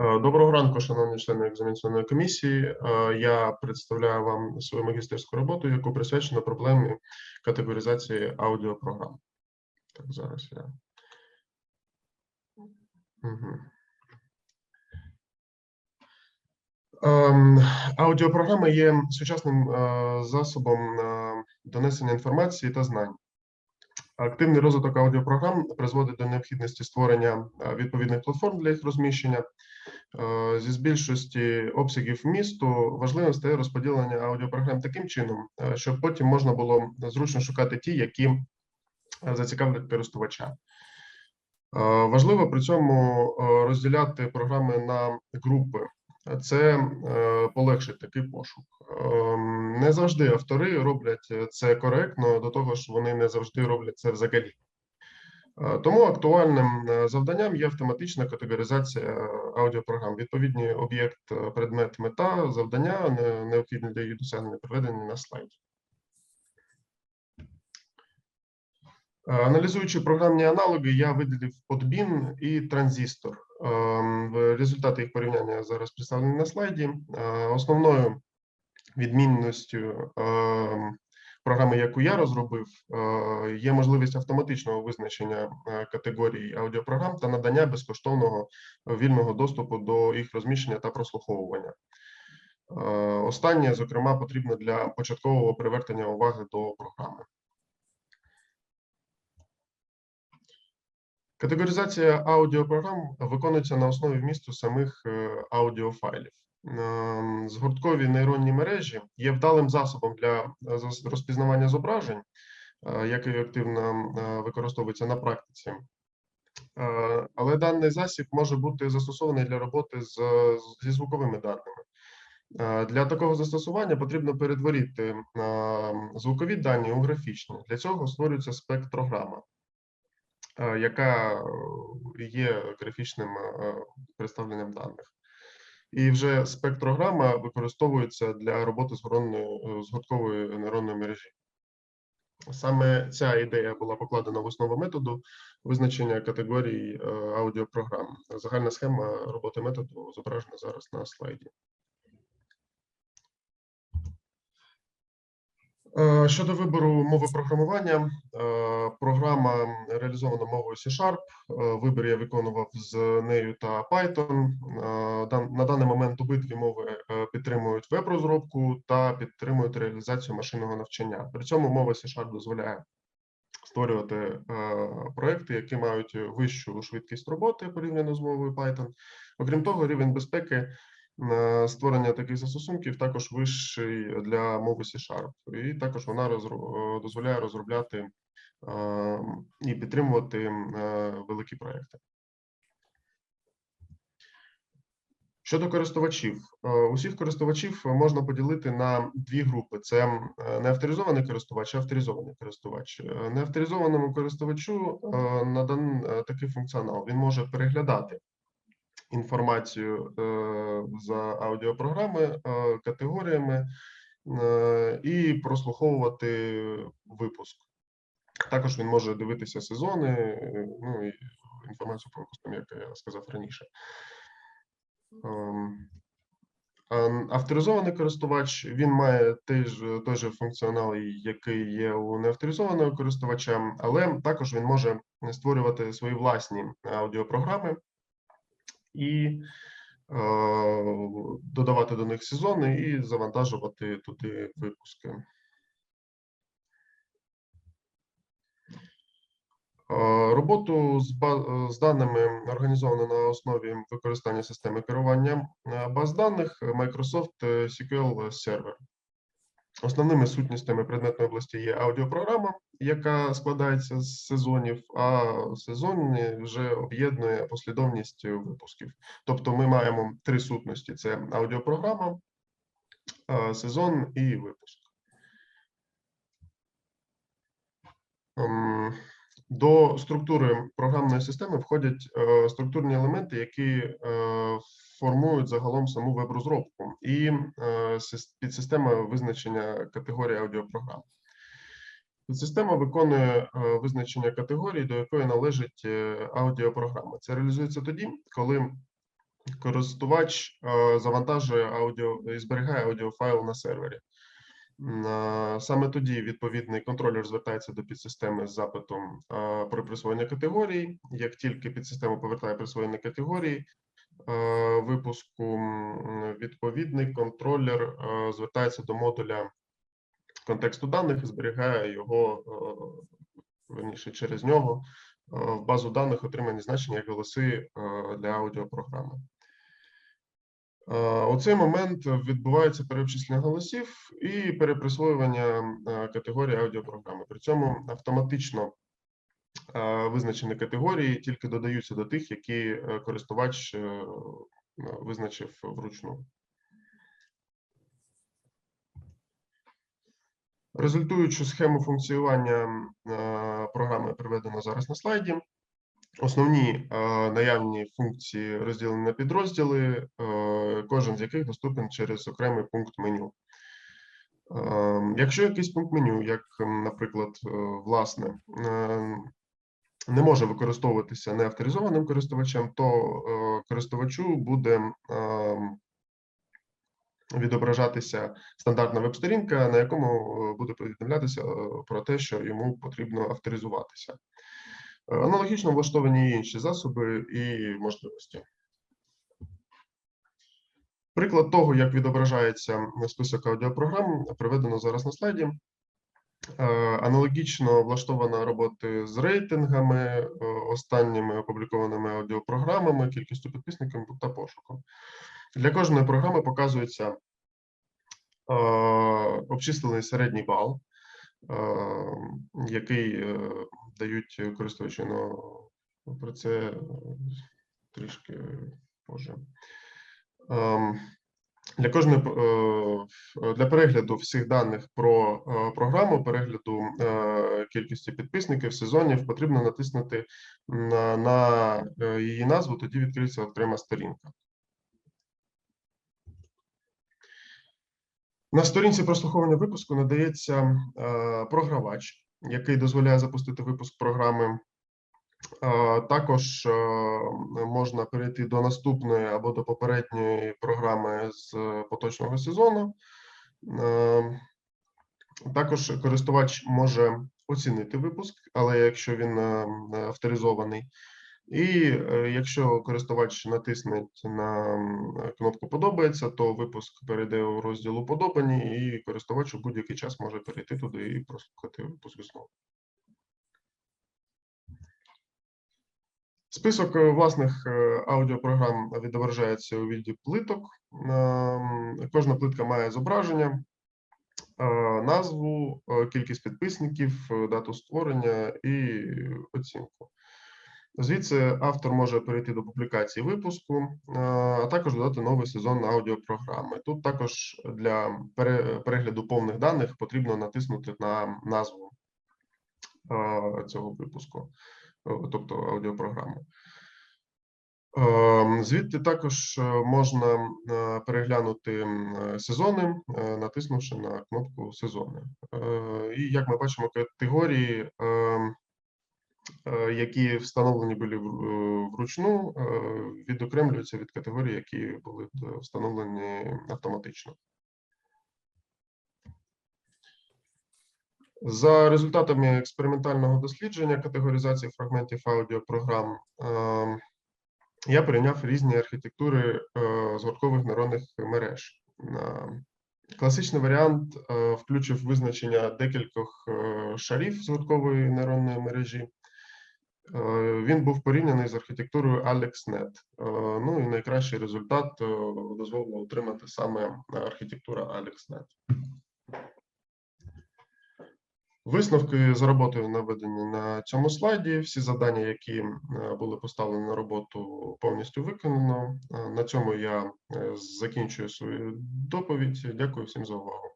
Е, Доброго ранку, шановні члени екзаменаційної комісії. Е, Я представляю вам свою магістерську роботу, яку присвячено проблемі категоризації аудіопрограм. Так, зараз я. Угу. Аудіопрограми є сучасним е, засобом донесення інформації та знань. Активний розвиток аудіопрограм призводить до необхідності створення е, відповідних платформ для їх розміщення. Е, Зі збільшості обсягів вмісту важливим стає розподілення аудіопрограм таким чином, е, щоб потім можна було зручно шукати ті, які зацікавлять користувача. Важливо при цьому розділяти програми на групи. Це е, полегшить такий пошук. Ем, Не завжди автори роблять е, це коректно, до того ж, вони не завжди роблять це взагалі. Е, Тому актуальним завданням є автоматична категоризація аудіопрограм. Відповідні об'єкт, предмет, мета, завдання, не- необхідні для їх досягнення, приведені на слайді. Аналізуючи програмні аналоги, я виділив подбін і транзистор. Ем, Результати їх порівняння зараз представлені на слайді. Е, Основною відмінністю ем, програми, яку я розробив, е, є можливість автоматичного визначення е, категорій аудіопрограм та надання безкоштовного вільного доступу до їх розміщення та прослуховування. Останнє, зокрема, потрібно для початкового привертання уваги до програми. Категоризація аудіопрограм виконується на основі вмісту самих е, аудіофайлів. Ем, Згорткові нейронні мережі є вдалим засобом для е, розпізнавання зображень, е, який активно використовується на практиці. Але даний засіб може бути застосований для роботи з, зі звуковими даними. Для такого застосування потрібно перетворити е, звукові дані у графічні. Для цього створюється спектрограма яка е, є графічним е, представленням даних. І вже спектрограма використовується для роботи з гронною- з гудковою нейронною мережі. Саме ця ідея була покладена в основу методу визначення категорій е, аудіопрограм. Загальна схема роботи методу зображена зараз на слайді. Щодо вибору мови програмування, е, програма реалізована мовою C-Sharp. Е, Вибір я виконував з нею та Python. Е, На даний момент обидві мови е, підтримують веб-розробку та підтримують реалізацію машинного навчання. При цьому мова C-Sharp дозволяє створювати е, проекти, які мають вищу швидкість роботи порівняно з мовою Python. Окрім того, рівень безпеки е, створення таких застосунків також вищий для мови C-Sharp. І також вона розро- е, дозволяє розробляти е, і підтримувати е, великі проекти. Щодо користувачів, усіх користувачів можна поділити на дві групи: це неавторизований користувач, і авторизований користувач. Неавторизованому користувачу надан такий функціонал. Він може переглядати інформацію е, за аудіопрограми, е, категоріями е, і прослуховувати випуск. Також він може дивитися сезони, ну і інформацію про костюм, як я сказав раніше. Ем, Авторизований користувач він має той ж, той же функціонал, який є у неавторизованого користувача, але також він може створювати свої власні аудіопрограми і е, додавати до них сезони і завантажувати туди випуски. Е, Роботу з, з даними організовано на основі використання системи керування е, баз даних Microsoft SQL Server. Основними сутністями предметної області є аудіопрограма, яка складається з сезонів, а сезон вже об'єднує послідовність випусків. Тобто ми маємо три сутності: це аудіопрограма, сезон і випуск. Ем, До структури програмної системи входять е, структурні елементи, які е, формують загалом саму веб-розробку і е, підсистема визначення категорії аудіопрограм. Підсистема виконує е, визначення категорії, до якої належить е, аудіопрограма. Це реалізується тоді, коли користувач завантажує аудіо і зберігає аудіофайл на сервері. Саме тоді відповідний контролер звертається до підсистеми з запитом про присвоєння категорії. Як тільки підсистема повертає присвоєння категорії випуску, відповідний контролер е, звертається до модуля контексту даних і зберігає його е, верніше через нього е, в базу даних отримані значення як голоси е, для аудіопрограми. Е, У цей момент відбувається переобчислення голосів і переприсвоювання е, категорії аудіопрограми. При цьому автоматично е, визначені категорії тільки додаються до тих, які е, користувач е, визначив вручну. Результуючу схему функціонування е, програми приведено зараз на слайді. Основні е, наявні функції розділені на підрозділи, е, кожен з яких доступен через окремий пункт меню. Е, Якщо якийсь пункт меню, як, наприклад, е, власне, е, не може використовуватися неавторизованим користувачем, то е, користувачу буде е, відображатися стандартна веб-сторінка, на якому е, буде повідомлятися е, про те, що йому потрібно авторизуватися. Аналогічно влаштовані інші засоби і можливості. Приклад того, як відображається список аудіопрограм, приведено зараз на слайді. Е, Аналогічно влаштована роботи з рейтингами, е, останніми опублікованими аудіопрограмами, кількістю підписників та пошуком. Для кожної програми показується е, обчислений середній бал, який дають користувачі. Ну, про це трішки позже. Для кожної е, для перегляду всіх даних про е, програму, перегляду е, кількості підписників, сезонів, потрібно натиснути на, на її назву, тоді відкриється окрема сторінка. На сторінці прослуховування випуску надається програвач, який дозволяє запустити випуск програми. Також е, можна перейти до наступної або до попередньої програми з е, поточного сезону. Е, Також користувач може оцінити випуск, але якщо він авторизований. І якщо користувач натисне на кнопку Подобається, то випуск перейде у розділ «Уподобані», і користувач у будь-який час може перейти туди і прослухати випуск знову. Список е, власних е, аудіопрограм відображається у віді плиток. Ем, Кожна плитка має зображення, е, назву, кількість підписників, дату створення і оцінку. Звідси автор може перейти до публікації випуску, а також додати новий сезон аудіопрограми. Тут також для перегляду повних даних потрібно натиснути на назву цього випуску, е, тобто аудіопрограми. Ем, Звідти також е, можна е, переглянути е, сезони, е, натиснувши на кнопку сезони. Е, І як ми бачимо, категорії, е, які встановлені були е, вручну, е, відокремлюються від категорій, які були е, встановлені автоматично. За результатами експериментального дослідження категоризації фрагментів аудіопрограм ем, я порівняв різні архітектури е, згорткових нейронних мереж. Е, Класичний варіант е, включив визначення декількох е, шарів згорткової нейронної мережі. Він був порівняний з архітектурою AlexNet. Ну і найкращий результат дозволило отримати саме архітектура AlexNet. Висновки за роботою наведені на цьому слайді. Всі завдання, які е, були поставлені на роботу, повністю виконано. Е, На цьому я е, закінчую свою доповідь. Дякую всім за увагу.